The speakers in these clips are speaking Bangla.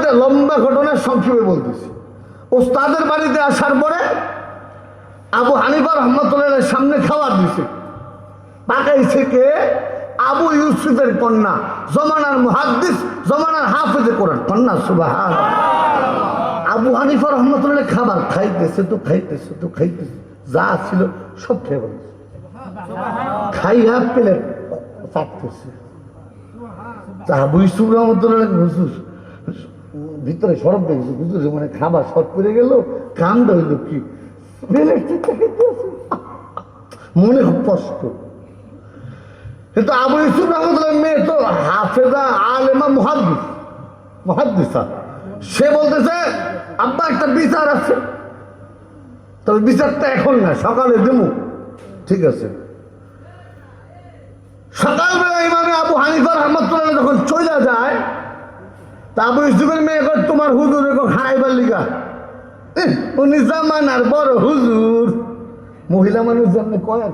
বাড়িতে লম্বা ঘটনা সংক্ষেপে বলতেছি। ওস্তাদের বাড়িতে আসার পরে আবু হানিফা রহমতুল্লাহ সামনে খাবার দিছে। পাকাইছে কে? আবু ইউসুফের কন্যা জমানার মুহাদ্দিস জমানার হাফেজে কোরআন। কন্যা সুবাহ আবু হানিফা রহমতুল্লাহ খাবার খাইতেছে তো খাইতেছে তো খাইতেছে। যা ছিল সব খেয়ে বলেছে খাইয়া প্লেট চাটতেছে তা আবু ইউসুফ রহমতুল্লাহ ভিতরে সরব দেখছে হুজুর মানে খাবার শর্ট পড়ে গেল কামটা হইল কি? মনে কষ্ট। কিন্তু আবু ইউসুফ রহমতুল্লাহ মেয়ে তো হাফেজা আলেমা মহাদ্দিস। মহাদ্দিসা সে বলতেছে, আব্বা, একটা বিচার আছে। তবে বিচারটা এখন না, সকালে দেবো। ঠিক আছে? সকালবেলা ইমামে আবু হানিফা রহমতুল্লাহ যখন চলে যায় তা আবু মেয়ে কয়, তোমার হুজুর এখন খাইবার লিগা? উনি জামানার বড় হুজুর। মহিলা মানুষ জন্য কয় আর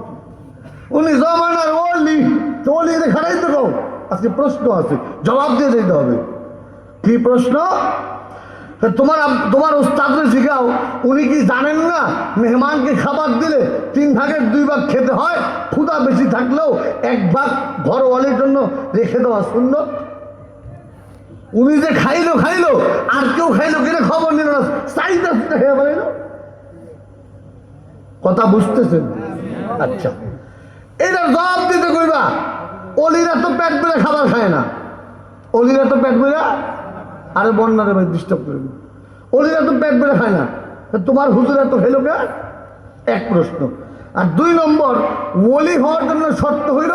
উনি জমানার অলি তো অলি খারাই তো কও আজকে প্রশ্ন আছে জবাব দিয়ে দিতে হবে। কি প্রশ্ন? তোমার তোমার ওস্তাদকে শিখাও উনি কি জানেন না মেহমানকে খাবার দিলে তিন ভাগের দুই ভাগ খেতে হয়? ক্ষুদা বেশি থাকলেও এক ভাগ ঘর অলের জন্য রেখে দেওয়া সুন্দর উনি যে খাইলো খাইলো, আর কেউ খাইলো কিনা খবর নিল না চাইতে খেয়ে কথা বুঝতেছেন? আচ্ছা। এটা জবাব দিতে কইবা, অলিরা তো পেট বেড়ে খাবার খায় না। অলিরা তো পেট বেড়ে আরে বন্যারে ভাই ডিস্টার্ব করবে অলিরা তো পেট বেড়ে খায় না। তোমার হুজুরা তো খেলো কে? এক প্রশ্ন। আর দুই নম্বর, ওলি হওয়ার জন্য শর্ত হইল,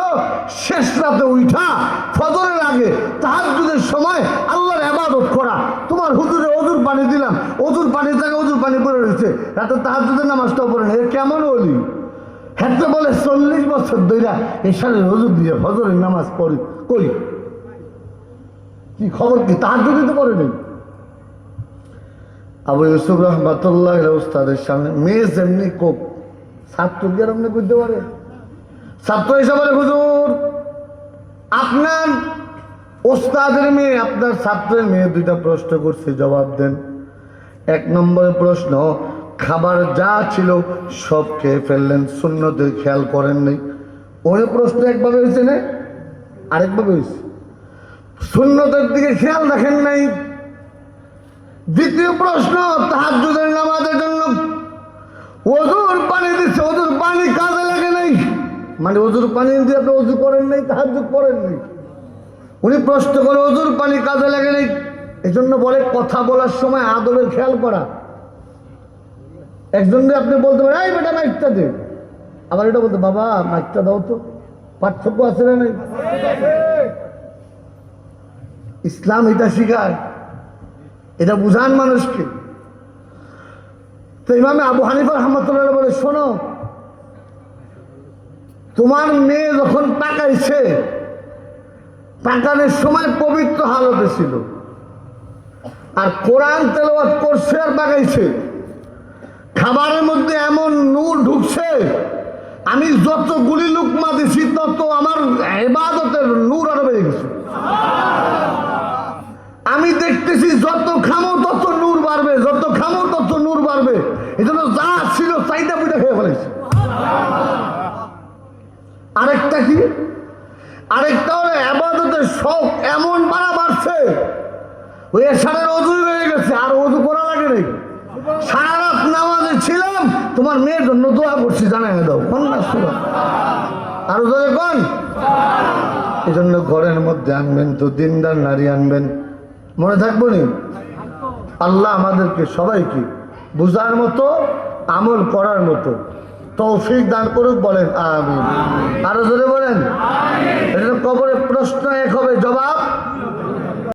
শেষ রাতে উঠা ফজরের আগে তাহাজুদের সময় আল্লাহর আবাদত করা তোমার হুজুরে অজুর পানি দিলাম অজুর পানি থেকে অজুর পানি পড়ে রয়েছে, রাতে তাহাজুদের নামাজটাও পড়ে না। এ কেমন অলি হ্যাঁ বলে চল্লিশ বছর দইরা এসারে হজুর দিয়ে ফজরের নামাজ পড়ি। করি কি খবর কি? তার যদি তো করে নেই। আবু ইউসুফ রহমাতুল্লাহ উস্তাদের সামনে, মেয়ে যেমনি কোক ছাত্র কি আর আপনি বুঝতে পারে? ছাত্র এসে বলে, হুজুর, আপনার ওস্তাদের মেয়ে, আপনার ছাত্রের মেয়ে দুইটা প্রশ্ন করছে, জবাব দেন। এক নম্বরের প্রশ্ন, খাবার যা ছিল সব খেয়ে ফেললেন শূন্যদের খেয়াল করেন নাই ওই প্রশ্ন একভাবে হয়েছে না? আরেকভাবে হয়েছে। শূন্যদের দিকে খেয়াল রাখেন নাই। দ্বিতীয় প্রশ্ন তাহাজুদের নামাজের জন্য ওজুর পানি দিচ্ছে ওজুর পানি কাজে লাগে নাই। মানে ওজুর পানি দিয়ে আপনি ওজু করেন নাই তাহাজুদ করেন নাই। উনি প্রশ্ন করে ওজুর পানি কাজে লাগে নাই। এই জন্য বলে কথা বলার সময় আদবের খেয়াল করা। একজন আপনি বলতে পারেন, এই বেটা মাইকটা দে। আবার এটা বলতে, বাবা, মাইকটা দাও তো। পার্থক্য আছে না নাই? ইসলাম এটা শিখায়, এটা বুঝান মানুষকে। তো ইমামে আবু হানিফা রহমতুল্লাহ বলে, শোনো, তোমার মেয়ে যখন পাকাইছে, পাকানোর সময় পবিত্র হালতে ছিল। আর কোরআন তেলাওয়াত করছে আর পাকাইছে খাবারের মধ্যে এমন নূর ঢুকছে, আমি যত গুলি লুকমা দিছি, তত আমার এবাদতের নূর আরও বেড়ে গেছে। আমি দেখতেছি যত খামো তত নূর বাড়বে, যত খামো তত নূর বাড়বে। এই জন্য যা ছিল চাইটা পিঠা খেয়ে ফেলেছি আরেকটা কি? আরেকটা হলো আবাদতের শখ এমন বাড়া বাড়ছে ওই এসারের অজু হয়ে গেছে, আর অজু করা লাগে নাই। সারা রাত নামাজে ছিলাম, তোমার মেয়ের জন্য দোয়া করছি, জানাই দাও কন্যা সুরা আরও ধরে কন। এই জন্য ঘরের মধ্যে আনবেন তো, দিনদার নারী আনবেন। মনে থাকব নি? আল্লাহ আমাদেরকে সবাইকে বুঝার মতো, আমল করার মতো তৌফিক দান করুক, বলেন আমিন। আরও জোরে বলেন। এটা কবরে প্রশ্ন এক হবে, জবাব